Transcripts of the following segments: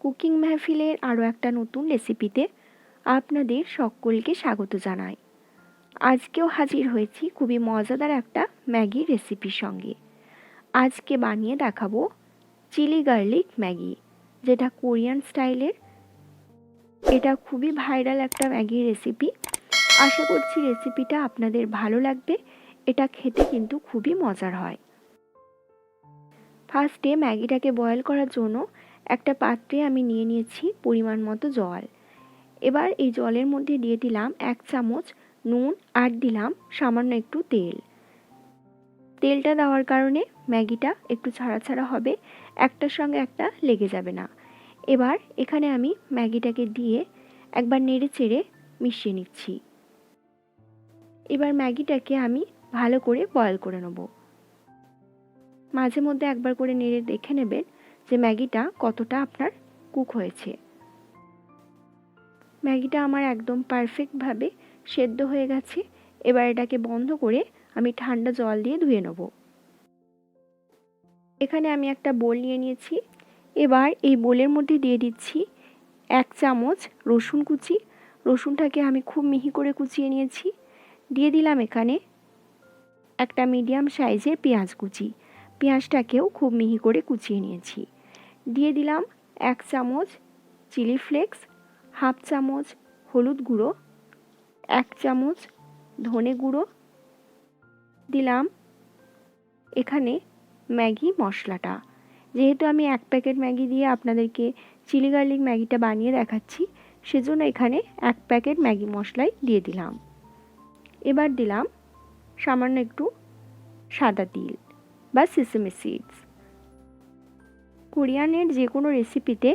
Cooking মেহফিলের আরও একটা নতুন রেসিপিতে আপনাদের সকলকে স্বাগত জানাই। আজকেও হাজির হয়েছি খুবই মজাদার একটা ম্যাগি রেসিপির সঙ্গে। আজকে বানিয়ে দেখাবো চিলি গার্লিক ম্যাগি, যেটা কোরিয়ান স্টাইলের। এটা খুবই ভাইরাল একটা ম্যাগি রেসিপি। আশা করছি রেসিপিটা আপনাদের ভালো লাগবে। এটা খেতে কিন্তু খুবই মজার হয়। ফার্স্টে ম্যাগিটাকে বয়েল করার জন্য একটা পাত্রে আমি নিয়ে নিয়েছি পরিমাণ মতো জল। এবার এই জলের মধ্যে দিয়ে দিলাম এক চামচ নুন আর দিলাম সামান্য একটু তেল। তেলটা দেওয়ার কারণে ম্যাগিটা একটু ছাড়া ছাড়া হবে, একটার সঙ্গে একটা লেগে যাবে না। এবার এখানে আমি ম্যাগিটাকে দিয়ে একবার নেড়ে চেড়ে মিশিয়ে নিচ্ছি। এবার ম্যাগিটাকে আমি ভালো করে বয়েল করে নেব। মাঝে মধ্যে একবার করে নেড়ে দেখে নেবেন যে ম্যাগিটা কতটা আপনার কুক হয়েছে। ম্যাগিটা আমার একদম পারফেক্টভাবে সেদ্ধ হয়ে গেছে। এবার এটাকে বন্ধ করে আমি ঠান্ডা জল দিয়ে ধুয়ে নেব। এখানে আমি একটা বোল নিয়ে নিয়েছি। এবার এই বোলের মধ্যে দিয়ে দিচ্ছি এক চামচ রসুন কুচি। রসুনটাকে আমি খুব মিহি করে কুচিয়ে নিয়েছি। দিয়ে দিলাম এখানে একটা মিডিয়াম সাইজের পেঁয়াজ কুচি। পেঁয়াজটাকেও খুব মিহি করে কুচিয়ে নিয়েছি। দিয়ে দিলাম এক চামচ চিলি ফ্লেক্স, হাফ চামচ হলুদ গুঁড়ো, এক চামচ ধনে গুঁড়ো, দিলাম এখানে ম্যাগি মশলাটা। যেহেতু আমি এক প্যাকেট ম্যাগি দিয়ে আপনাদেরকে চিলি গার্লিক ম্যাগিটা বানিয়ে দেখাচ্ছি, সেজন্য এখানে এক প্যাকেট ম্যাগি মশলাই দিয়ে দিলাম। এবার দিলাম সামান্য একটু সাদা তিল বা সিসেমি সিডস। কোরিয়ানের যে কোনো রেসিপিতে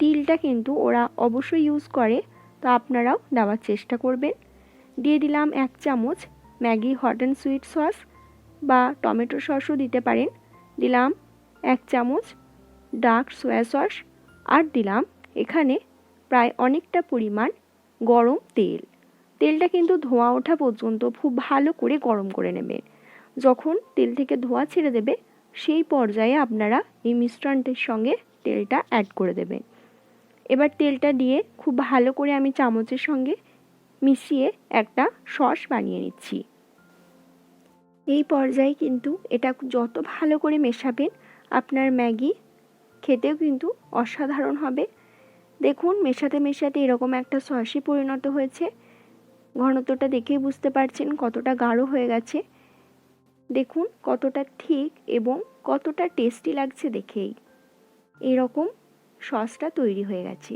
তিলটা কিন্তু ওরা অবশ্যই ইউজ করে, তো আপনারাও দেওয়ার চেষ্টা করবেন। দিয়ে দিলাম এক চামচ Maggi hot and sweet sauce বা টমেটো সসও দিতে পারেন। দিলাম এক চামচ ডার্ক সোয়া সস আর দিলাম এখানে প্রায় অনেকটা পরিমাণ গরম তেল। তেলটা কিন্তু ধোঁয়া ওঠা পর্যন্ত খুব ভালো করে গরম করে নেবেন। যখন তেল থেকে ধোঁয়া ছেড়ে দেবে সেই পর্যায়ে আপনারা এই মিশ্রণটির সঙ্গে তেলটা অ্যাড করে দেবেন। এবার তেলটা দিয়ে খুব ভালো করে আমি চামচের সঙ্গে মিশিয়ে একটা সস বানিয়ে নিচ্ছি। এই পর্যায়ে কিন্তু এটা যত ভালো করে মেশাবেন, আপনার ম্যাগি খেতেও কিন্তু অসাধারণ হবে। দেখুন, মেশাতে মেশাতে এরকম একটা সসে পরিণত হয়েছে। ঘনত্বটা দেখেই বুঝতে পারছেন কতটা গাঢ় হয়ে গেছে। দেখুন কতটা ঠিক এবং কতটা টেস্টি লাগছে দেখেই। এরকম সসটা তৈরি হয়ে গেছে।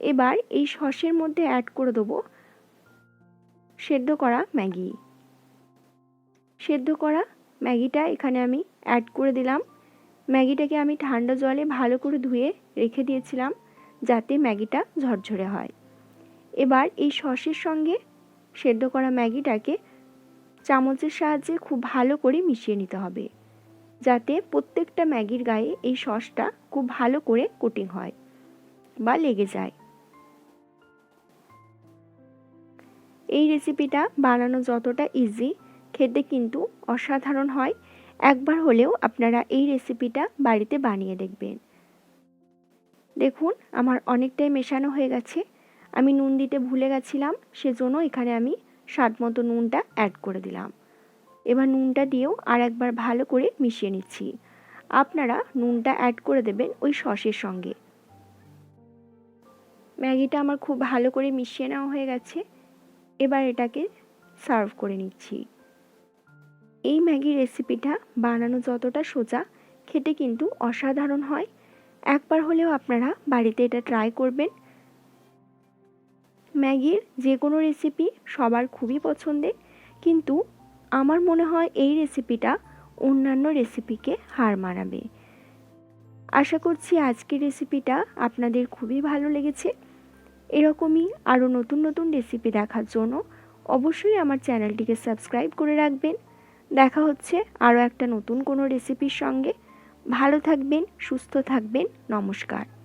এবার এই সসের মধ্যে অ্যাড করে দেবো সেদ্ধ করা ম্যাগি। সেদ্ধ করা ম্যাগিটা এখানে আমি অ্যাড করে দিলাম। ম্যাগিটাকে আমি ঠান্ডা জলে ভালো করে ধুয়ে রেখে দিয়েছিলাম যাতে ম্যাগিটা ঝরঝরে হয়। এবার এই সসের সঙ্গে সেদ্ধ করা ম্যাগিটাকে চামচের সাহায্যে খুব ভালো করে মিশিয়ে নিতে হবে। যাতে প্রত্যেকটা ম্যাগির গায়ে এই সসটা খুব ভালো করে কোটিং হয় বা লেগে যায়। এই রেসিপিটা বানানো যতটা ইজি খেতে কিন্তু অসাধারণ হয়। একবার হলেও আপনারা এই রেসিপিটা বাড়িতে বানিয়ে দেখবেন। দেখুন, আমার অনেকটাই মেশানো হয়ে গেছে। আমি নুন দিতে ভুলে গেছিলাম, সেজন্য এখানে আমি স্বাদ মতো নুনটা অ্যাড করে দিলাম। এবার নুনটা দিয়েও আর একবার ভালো করে মিশিয়ে নিচ্ছি। আপনারা নুনটা অ্যাড করে দেবেন ওই সসের সঙ্গে। ম্যাগিটা আমার খুব ভালো করে মিশিয়ে নেওয়া হয়ে গেছে। এবার এটাকে সার্ভ করে নিচ্ছি। এই ম্যাগি রেসিপিটা বানানো যতটা সোজা, খেতে কিন্তু অসাধারণ হয়। একবার হলেও আপনারা বাড়িতে এটা ট্রাই করবেন। ম্যাগির যে কোনো রেসিপি সবার খুবই পছন্দের, কিন্তু আমার মনে হয় এই রেসিপিটা অন্যান্য রেসিপিকে হার মানাবে। আশা করছি আজকের রেসিপিটা আপনাদের খুবই ভালো লেগেছে। এরকমই আরও নতুন নতুন রেসিপি দেখার জন্য অবশ্যই আমার চ্যানেলটিকে সাবস্ক্রাইব করে রাখবেন। দেখা হচ্ছে আরও একটা নতুন কোনো রেসিপির সঙ্গে। ভালো থাকবেন, সুস্থ থাকবেন, নমস্কার।